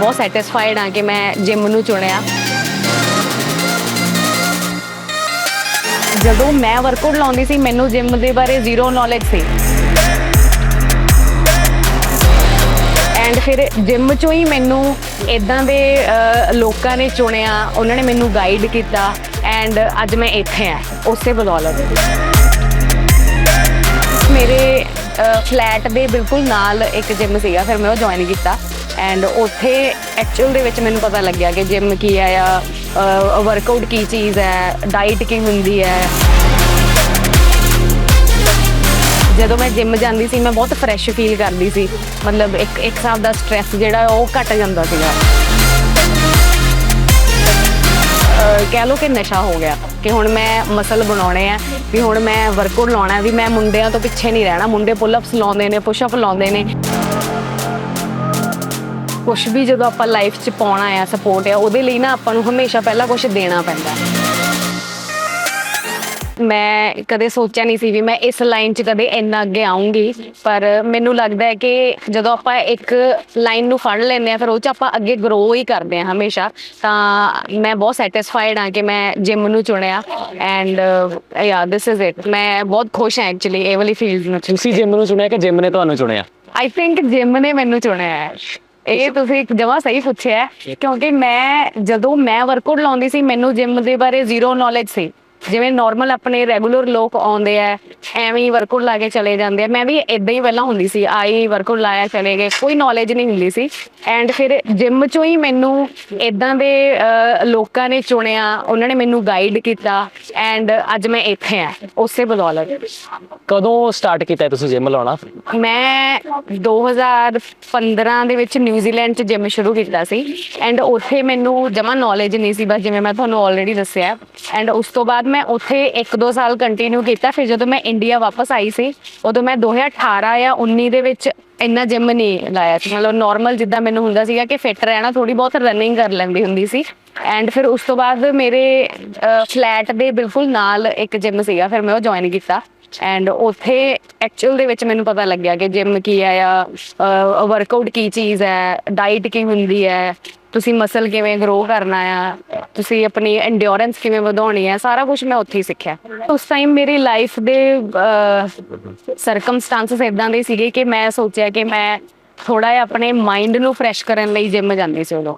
ਬਹੁਤ ਸੈਟੀਸਫਾਈਡ ਹਾਂ ਕਿ ਮੈਂ ਜਿਮ ਨੂੰ ਚੁਣਿਆ। ਜਦੋਂ ਮੈਂ ਵਰਕਆਊਟ ਲਾਉਂਦੀ ਸੀ, ਮੈਨੂੰ ਜਿਮ ਦੇ ਬਾਰੇ ਜ਼ੀਰੋ ਨੌਲੇਜ ਸੀ। ਐਂਡ ਫਿਰ ਜਿਮ ਚੋਂ ਹੀ ਮੈਨੂੰ ਇਦਾਂ ਦੇ ਲੋਕਾਂ ਨੇ ਚੁਣਿਆ, ਉਹਨਾਂ ਨੇ ਮੈਨੂੰ ਗਾਈਡ ਕੀਤਾ ਐਂਡ ਅੱਜ ਮੈਂ ਇੱਥੇ ਆ ਉਸੇ ਬਦੌਲਤ ਮੇਰੇ ਫਲੈਟ ਦੇ ਬਿਲਕੁਲ ਨਾਲ ਇੱਕ ਜਿਮ ਸੀਗਾ, ਫਿਰ ਮੈਂ ਉਹ ਜੁਆਇਨ ਕੀਤਾ। ਐਂਡ ਉੱਥੇ ਐਕਚੁਅਲ ਦੇ ਵਿੱਚ ਮੈਨੂੰ ਪਤਾ ਲੱਗਿਆ ਕਿ ਜਿਮ ਕੀ ਹੈ ਆ ਵਰਕਆਊਟ ਕੀ ਚੀਜ਼ ਹੈ ਡਾਈਟ ਕੀ ਹੁੰਦੀ ਹੈ। ਜਦੋਂ ਮੈਂ ਜਿਮ ਜਾਂਦੀ ਸੀ, ਮੈਂ ਬਹੁਤ ਫਰੈਸ਼ ਫੀਲ ਕਰਦੀ ਸੀ। ਮਤਲਬ ਇੱਕ ਇੱਕ ਹਿਸਾਬ ਦਾ ਸਟ੍ਰੈਸ ਜਿਹੜਾ, ਉਹ ਘਟ ਜਾਂਦਾ ਸੀਗਾ। ਕਹਿ ਲਓ ਕਿ ਨਸ਼ਾ ਹੋ ਗਿਆ। ਕਿ ਹੁਣ ਮੈਂ ਮਸਲ ਬਣਾਉਣੇ ਆ, ਵੀ ਹੁਣ ਮੈਂ ਵਰਕਆਊਟ ਲਾਉਣਾ, ਵੀ ਮੈਂ ਮੁੰਡਿਆਂ ਤੋਂ ਪਿੱਛੇ ਨਹੀਂ ਰਹਿਣਾ। ਮੁੰਡੇ ਪੁੱਲ ਅਪਸ ਲਾਉਂਦੇ ਨੇ ਪੁਸ਼ ਅਪ ਲਾਉਂਦੇ ਨੇ। ਕੁਛ ਵੀ ਜਦੋਂ ਆਪਾਂ ਲਾਈਫ 'ਚ ਪਾਉਣਾ ਆ ਸਪੋਰਟ ਆ ਉਹਦੇ ਲਈ ਨਾ ਆਪਾਂ ਨੂੰ ਹਮੇਸ਼ਾ ਪਹਿਲਾਂ ਕੁਝ ਦੇਣਾ ਪੈਂਦਾ। ਮੈਂ ਕਦੇ ਸੋਚਿਆ ਨਹੀਂ ਸੀ ਵੀ ਮੈਂ ਇਸ ਲਾਈਨ 'ਚ ਕਦੇ ਇੰਨਾ ਅੱਗੇ ਆਉਂਗੀ ਪਰ ਮੈਨੂੰ ਲੱਗਦਾ ਹੈ ਕਿ ਜਦੋਂ ਆਪਾਂ ਇੱਕ ਲਾਈਨ ਨੂੰ ਫੜ ਲੈਂਦੇ ਆ ਫਿਰ ਉਹ 'ਚ ਆਪਾਂ ਅੱਗੇ ਗਰੋ ਹੀ ਕਰਦੇ ਆ ਹਮੇਸ਼ਾ। ਤਾਂ ਮੈਂ ਬਹੁਤ ਸੈਟੀਸਫਾਈਡ ਹਾਂ ਕਿ ਮੈਂ ਜਿਮ ਨੂੰ ਚੁਣਿਆ ਐਂਡ ਯਾ ਦਿਸ ਇਜ਼ ਇਟ ਮੈਂ ਬਹੁਤ ਖੁਸ਼ ਹਾਂ ਐਕਚੁਅਲੀ ਇਹ ਵਾਲੀ ਫੀਲਡ ਨੂੰ ਤੁਸੀਂ ਜਿਮ ਨੂੰ ਚੁਣਿਆ ਕਿ ਜਿਮ ਨੇ ਤੁਹਾਨੂੰ ਚੁਣਿਆ? ਆਈ ਥਿੰਕ ਜਿਮ ਨੇ ਮੈਨੂੰ ਚੁਣਿਆ ਹੈ। ਇਹ ਤੁਸੀਂ ਜਮਾ ਸਹੀ ਪੁੱਛਿਆ ਹੈ, ਕਿਉਂਕਿ ਮੈਂ ਜਦੋਂ ਮੈਂ ਵਰਕਆਊਟ ਲਾਉਂਦੀ ਸੀ ਮੈਨੂੰ ਜਿਮ ਦੇ ਬਾਰੇ ਜ਼ੀਰੋ ਨੌਲੇਜ ਸੀ। ਜਿਵੇਂ ਨਾਰਮਲ ਆਪਣੇ ਰੈਗੂਲਰ ਲੋਕ ਆਉਂਦੇ ਆ ਐਵੇਂ ਹੀ ਵਰਕਆਊਟ ਲਾ ਕੇ ਚਲੇ ਜਾਂਦੇ ਆ। ਮੈਂ ਵੀ ਇਦਾਂ ਹੀ ਪਹਿਲਾਂ ਹੁੰਦੀ ਸੀ ਆਈ ਵਰਕਆਊਟ ਲਾਇਆ ਚਲੇ ਗਏ ਕੋਈ ਨੌਲੇਜ ਨਹੀਂ ਹੁੰਦੀ ਸੀ। ਐਂਡ ਫਿਰ ਜਿਮ ਚੋਂ ਹੀ ਮੈਨੂੰ ਇਦਾਂ ਦੇ ਲੋਕਾਂ ਨੇ ਚੁਣਿਆ ਉਹਨਾਂ ਨੇ ਮੈਨੂੰ ਗਾਈਡ ਕੀਤਾ ਐਂਡ ਅੱਜ ਮੈਂ ਇੱਥੇ ਆ ਉਸੇ ਬਦੌਲਤ ਕਦੋਂ ਸਟਾਰਟ ਕੀਤਾ ਤੁਸੀਂ ਜਿਮ ਲਾਉਣਾ? ਮੈਂ 2015 ਦੇ ਵਿੱਚ ਨਿਊਜ਼ੀਲੈਂਡ 'ਚ ਜਿਮ ਸ਼ੁਰੂ ਕੀਤਾ ਸੀ ਐਂਡ ਉੱਥੇ ਮੈਨੂੰ ਜਮਾ ਨੌਲੇਜ ਨਹੀਂ ਸੀ ਬਸ ਜਿਵੇਂ ਮੈਂ ਤੁਹਾਨੂੰ ਆਲਰੇਡੀ ਦੱਸਿਆ। ਐਂਡ ਉਸ ਤੋਂ ਬਾਅਦ ਮੈਂ ਉੱਥੇ 1-2 ਸਾਲ ਕੰਟੀਨਿਊ ਕੀਤਾ, ਫਿਰ ਜਦੋਂ ਮੈਂ ਇੰਡੀਆ ਵਾਪਸ ਆਈ ਸੀ, ਉਦੋਂ ਮੈਂ 2018 ਜਾਂ 19 ਦੇ ਵਿੱਚ ਇੰਨਾ ਜਿਮ ਨਹੀਂ ਲਾਇਆ ਸੀ। ਮਤਲਬ ਨਾਰਮਲ ਜਿੱਦਾਂ ਮੈਨੂੰ ਹੁੰਦਾ ਸੀਗਾ ਕਿ ਫਿੱਟ ਰਹਿਣਾ ਥੋੜੀ ਬਹੁਤ ਰਨਿੰਗ ਕਰ ਲੈਂਦੀ ਹੁੰਦੀ ਸੀ। ਐਂਡ ਫਿਰ ਉਸ ਤੋਂ ਬਾਅਦ ਮੇਰੇ ਫਲੈਟ ਦੇ ਬਿਲਕੁਲ ਨਾਲ ਇੱਕ ਜਿਮ ਸੀਗਾ, ਫਿਰ ਮੈਂ ਉਹ ਜੁਆਇਨ ਕੀਤਾ। ਐਂਡ ਉੱਥੇ ਐਕਚੁਅਲ ਦੇ ਵਿੱਚ ਮੈਨੂੰ ਪਤਾ ਲੱਗਿਆ ਕਿ ਜਿਮ ਕੀ ਹੈ ਆ ਵਰਕਆਊਟ ਕੀ ਚੀਜ਼ ਹੈ ਡਾਈਟ ਕੀ ਹੁੰਦੀ ਹੈ ਤੁਸੀਂ ਮਸਲ ਕਿਵੇਂ ਗਰੋ ਕਰਨਾ ਆ, ਤੁਸੀਂ ਆਪਣੀ ਐਂਡਿਓਰੈਂਸ ਕਿਵੇਂ ਵਧਾਉਣੀ ਹੈ ਸਾਰਾ ਕੁਝ ਮੈਂ ਉੱਥੇ ਹੀ ਸਿੱਖਿਆ। ਉਸ ਟਾਈਮ ਮੇਰੀ ਲਾਈਫ ਦੇ ਸਰਕਮਸਟੈਂਸਸ ਇਦਾਂ ਦੇ ਸੀਗੇ ਕਿ ਮੈਂ ਸੋਚਿਆ ਕਿ ਮੈਂ ਥੋੜਾ ਜਿਹਾ ਆਪਣੇ ਮਾਈਂਡ ਨੂੰ ਫਰੈਸ਼ ਕਰਨ ਲਈ ਜਿਮ ਜਾਂਦੀ ਸੀ ਉਦੋਂ।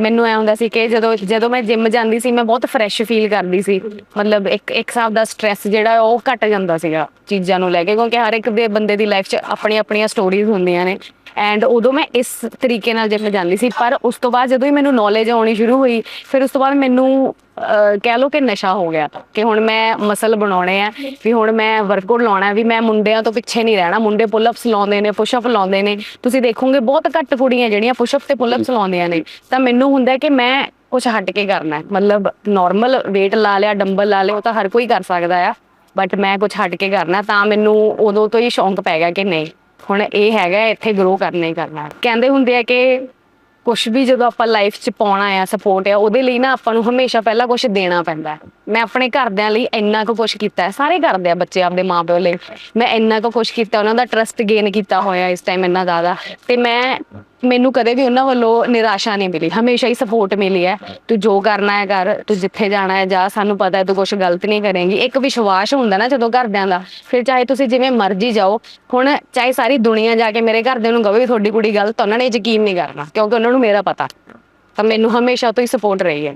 ਮੈਨੂੰ ਐ ਹੁੰਦਾ ਸੀ ਕਿ ਜਦੋਂ ਜਦੋਂ ਮੈਂ ਜਿਮ ਜਾਂਦੀ ਸੀ, ਮੈਂ ਬਹੁਤ ਫਰੈਸ਼ ਫੀਲ ਕਰਦੀ ਸੀ। ਮਤਲਬ ਇੱਕ ਇੱਕ ਹਿਸਾਬ ਦਾ ਸਟ੍ਰੈਸ ਜਿਹੜਾ ਉਹ ਘਟ ਜਾਂਦਾ ਸੀਗਾ ਚੀਜ਼ਾਂ ਨੂੰ ਲੈ ਕੇ, ਕਿਉਂਕਿ ਹਰ ਇੱਕ ਦੇ ਬੰਦੇ ਦੀ ਲਾਈਫ 'ਚ ਆਪਣੀ ਆਪਣੀਆਂ ਸਟੋਰੀਜ਼ ਹੁੰਦੀਆਂ ਨੇ। ਐਂਡ ਉਦੋਂ ਮੈਂ ਇਸ ਤਰੀਕੇ ਨਾਲ ਜਿਮ ਜਾਂਦੀ ਸੀ ਪਰ ਉਸ ਤੋਂ ਬਾਅਦ ਜਦੋਂ ਹੀ ਮੈਨੂੰ ਨੌਲੇਜ ਆਉਣੀ ਸ਼ੁਰੂ ਹੋਈ ਫਿਰ ਉਸ ਤੋਂ ਬਾਅਦ ਮੈਨੂੰ ਕਹਿ ਲਓ ਕਿ ਨਸ਼ਾ ਹੋ ਗਿਆ ਕਿ ਹੁਣ ਮੈਂ ਮਸਲ ਬਣਾਉਣੇ ਆ ਵੀ ਹੁਣ ਮੈਂ ਵਰਕਆਊਟ ਲਾਉਣਾ ਵੀ ਮੈਂ ਮੁੰਡਿਆਂ ਤੋਂ ਪਿੱਛੇ ਨਹੀਂ ਰਹਿਣਾ। ਮੁੰਡੇ ਪੁੱਲ ਅਪਸ ਲਾਉਂਦੇ ਨੇ ਪੁਸ਼ ਅਪ ਲਾਉਂਦੇ ਨੇ। ਤੁਸੀਂ ਦੇਖੋਗੇ ਬਹੁਤ ਘੱਟ ਕੁੜੀਆਂ ਜਿਹੜੀਆਂ ਪੁਸ਼ ਅਪ ਤੇ ਪੁੱਲ ਅਪਸ ਲਾਉਂਦੀਆਂ ਨੇ। ਤਾਂ ਮੈਨੂੰ ਹੁੰਦਾ ਕਿ ਮੈਂ ਕੁਝ ਹਟ ਕੇ ਕਰਨਾ। ਮਤਲਬ ਨਾਰਮਲ weight ਲਾ ਲਿਆ ਡੰਬਲ ਲਾ ਲਿਆ ਉਹ ਤਾਂ ਹਰ ਕੋਈ ਕਰ ਸਕਦਾ ਆ। ਬਟ ਮੈਂ ਕੁਝ ਹਟ ਕੇ ਕਰਨਾ ਤਾਂ ਮੈਨੂੰ ਉਦੋਂ ਤੋਂ ਹੀ ਸ਼ੌਂਕ ਪੈ ਗਿਆ ਕਿ ਨਹੀਂ। ਹੁਣ ਇਹ ਹੈਗਾ, ਇੱਥੇ ਗਰੋ ਕਰਨਾ ਹੀ ਕਰਨਾ ਕਹਿੰਦੇ ਹੁੰਦੇ ਆ ਕਿ ਕੁਝ ਵੀ ਜਦੋਂ ਆਪਾਂ ਲਾਈਫ 'ਚ ਪਾਉਣਾ ਆ ਸਪੋਰਟ ਆ, ਉਹਦੇ ਲਈ ਨਾ ਆਪਾਂ ਨੂੰ ਹਮੇਸ਼ਾ ਪਹਿਲਾਂ ਕੁਝ ਦੇਣਾ ਪੈਂਦਾ ਹੈ। ਮੈਂ ਆਪਣੇ ਘਰਦਿਆਂ ਲਈ ਇੰਨਾ ਕੁ ਕੁਝ ਕੀਤਾ ਹੈ, ਸਾਰੇ ਕਰਦੇ ਆ ਬੱਚੇ ਆਪਦੇ ਮਾਪਿਓ ਲਈ। ਮੈਂ ਇੰਨਾ ਕੁ ਕੁਝ ਕੀਤਾ, ਉਹਨਾਂ ਦਾ ਟਰਸਟ ਗੇਨ ਕੀਤਾ ਹੋਇਆ ਇਸ ਟਾਈਮ ਇੰਨਾ ਜ਼ਿਆਦਾ। ਤੇ ਮੈਂ, ਮੈਨੂੰ ਕਦੇ ਵੀ ਉਹਨਾਂ ਵੱਲੋਂ ਨਿਰਾਸ਼ਾ ਨਹੀਂ ਮਿਲੀ। ਹਮੇਸ਼ਾ ਹੀ ਸਪੋਰਟ ਮਿਲੀ ਹੈ। ਤੂੰ ਜੋ ਕਰਨਾ ਹੈ ਕਰ, ਤੂੰ ਜਿੱਥੇ ਜਾਣਾ ਹੈ ਜਾ, ਸਾਨੂੰ ਪਤਾ ਹੈ ਤੂੰ ਕੁਝ ਗਲਤ ਨਹੀਂ ਕਰੇਂਗੀ। ਇੱਕ ਵਿਸ਼ਵਾਸ ਹੁੰਦਾ ਨਾ ਜਦੋਂ ਘਰਦਿਆਂ ਦਾ, ਫਿਰ ਚਾਹੇ ਤੁਸੀਂ ਜਿਵੇਂ ਮਰਜ਼ੀ ਜਾਓ, ਹੁਣ ਚਾਹੇ ਸਾਰੀ ਦੁਨੀਆ ਜਾ ਕੇ ਮੇਰੇ ਘਰਦਿਆਂ ਨੂੰ ਕਹੇ ਵੀ ਤੁਹਾਡੀ ਕੁੜੀ ਗਲਤ, ਉਹਨਾਂ ਨੇ ਯਕੀਨ ਨਹੀਂ ਕਰਨਾ, ਕਿਉਂਕਿ ਉਹਨਾਂ ਨੂੰ ਮੇਰਾ ਪਤਾ। ਤਾਂ ਮੈਨੂੰ ਹਮੇਸ਼ਾ ਤੋਂ ਹੀ ਸਪੋਰਟ ਰਹੀ ਹੈ।